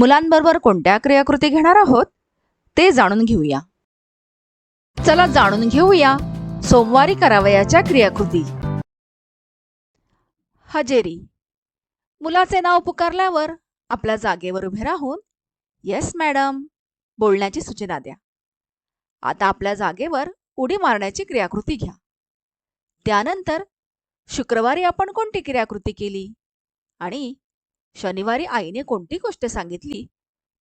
मुलांबरोबर कोणत्या क्रियाकृती घेणार आहोत ते जाणून घेऊया. चला जाणून घेऊया सोमवारी करावयाच्या क्रियाकृती. हजेरी. मुलाचे नाव पुकारल्यावर आपल्या जागेवर उभे राहून येस मॅडम बोलण्याची सूचना द्या. आता आपल्या जागेवर उडी मारण्याची क्रियाकृती घ्या. त्यानंतर शुक्रवारी आपण कोणती क्रियाकृती केली? आणि शनिवारी आईने कोणती गोष्ट सांगितली?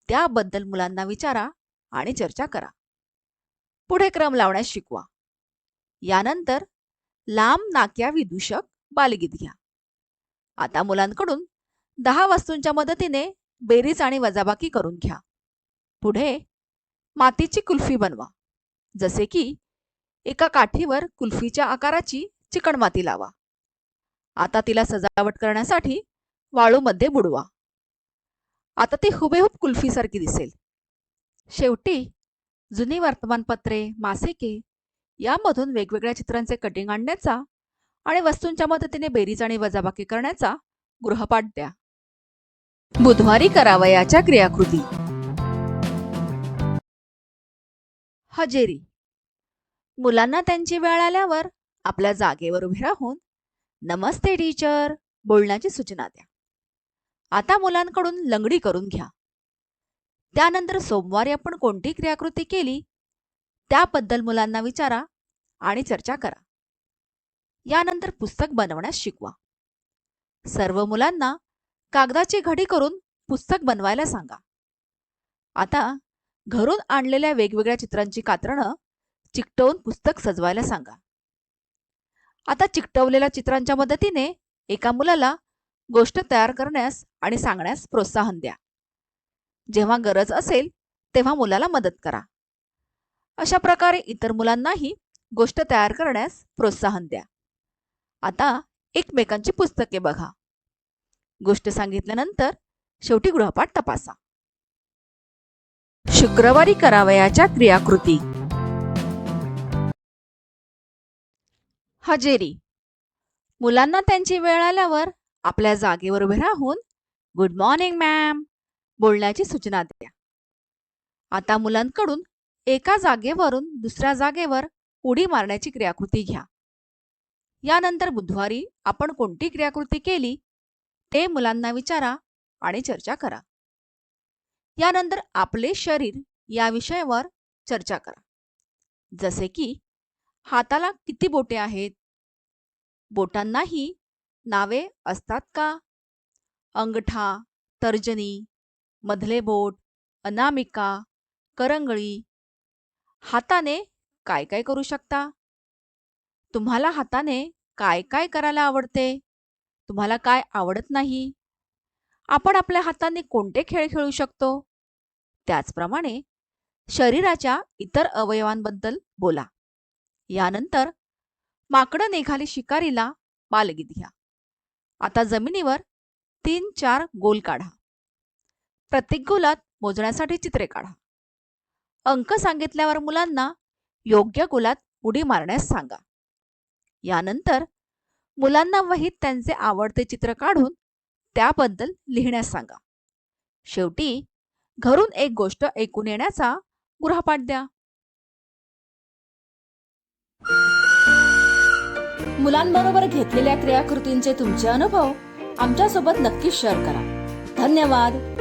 त्याबद्दल मुलांना विचारा आणि चर्चा करा. पुढे क्रम लावण्यास शिकवा. यानंतर लांब नाक्या विदूषक बालगीत घ्या. आता मुलांकडून दहा वस्तूंच्या मदतीने बेरीज आणि वजाबाकी करून घ्या. पुढे मातीची कुल्फी बनवा. जसे की एका काठीवर कुल्फीच्या आकाराची चिकणमाती लावा. आता तिला सजावट करण्यासाठी वाळूमध्ये बुडवा. आता ती हुबेहूब कुल्फीसारखी दिसेल. शेवटी जुनी वर्तमानपत्रे मासिके यामधून वेगवेगळ्या चित्रांचे कटिंग आणण्याचा आणि वस्तूंच्या मदतीने बेरीज आणि वजाबाकी करण्याचा गृहपाठ द्या. बुधवारी करावयाच्या क्रियाकृती. हजेरी. मुलांना त्यांची वेळ आल्यावर आपल्या जागेवर उभे राहून नमस्ते टीचर बोलण्याची सूचना द्या. आता मुलांकडून लंगडी करून घ्या. त्यानंतर सोमवारी आपण कोणती क्रियाकृती केली? त्याबद्दल मुलांना विचारा आणि चर्चा करा. यानंतर पुस्तक बनवण्यास शिकवा. सर्व मुलांना कागदाची घडी करून पुस्तक बनवायला सांगा. आता घरून आणलेल्या वेगवेगळ्या चित्रांची कात्रणं चिकटवून पुस्तक सजवायला सांगा. आता चिकटवलेल्या चित्रांच्या मदतीने एका मुलाला गोष्ट तयार करण्यास आणि सांगण्यास प्रोत्साहन द्या. जेव्हा गरज असेल तेव्हा मुलाला मदत करा. अशा प्रकारे इतर मुलांनाही गोष्ट तयार करण्यास प्रोत्साहन द्या. आता एकमेकांची पुस्तके बघा. गोष्ट सांगितल्यानंतर शेवटी गृहपाठ तपासा. शुक्रवारी करावयाच्या क्रियाकृती. हजेरी. मुलांना त्यांची वेळ आल्यावर आपल्या जागेवर उभे राहून गुड मॉर्निंग मॅम बोलण्याची सूचना द्या. आता मुलांकडून एका जागेवरून दुसऱ्या जागेवर उडी मारण्याची क्रियाकृती घ्या. यानंतर बुधवारी आपण कोणती क्रियाकृती केली ते मुलांना विचारा आणि चर्चा करा. यानंतर आपले शरीर या विषयावर चर्चा करा. जसे की हाताला किती बोटे आहेत? बोटांनाही नावे असतात का? अंगठा तर्जनी मधले बोट अनामिका करंगळी. हाताने काय काय करू शकता? तुम्हाला हाताने काय काय करायला आवडते? तुम्हाला काय आवडत नाही? आपण आपल्या हाताने कोणते खेळ खेळू शकतो? त्याचप्रमाणे शरीराच्या इतर अवयवांबद्दल बोला. यानंतर माकडं निघाली शिकारीला बालगीत घ्या आता जमिनीवर तीन चार गोल काढा. प्रत्येक गोलात मोजण्यासाठी चित्रे काढा. अंक सांगितल्यावर मुलांना योग्य गोलात उडी मारण्यास सांगा. यानंतर मुलांना वहीत त्यांचे आवडते चित्र काढून त्याबद्दल लिहिण्यास सांगा. शेवटी घरून एक गोष्ट ऐकून येण्याचा गृहपाठ द्या. मुलांबरोबर घेतलेल्या क्रियाकृतींचे तुमचे अनुभव आमच्यासोबत नक्कीच शेअर करा. धन्यवाद.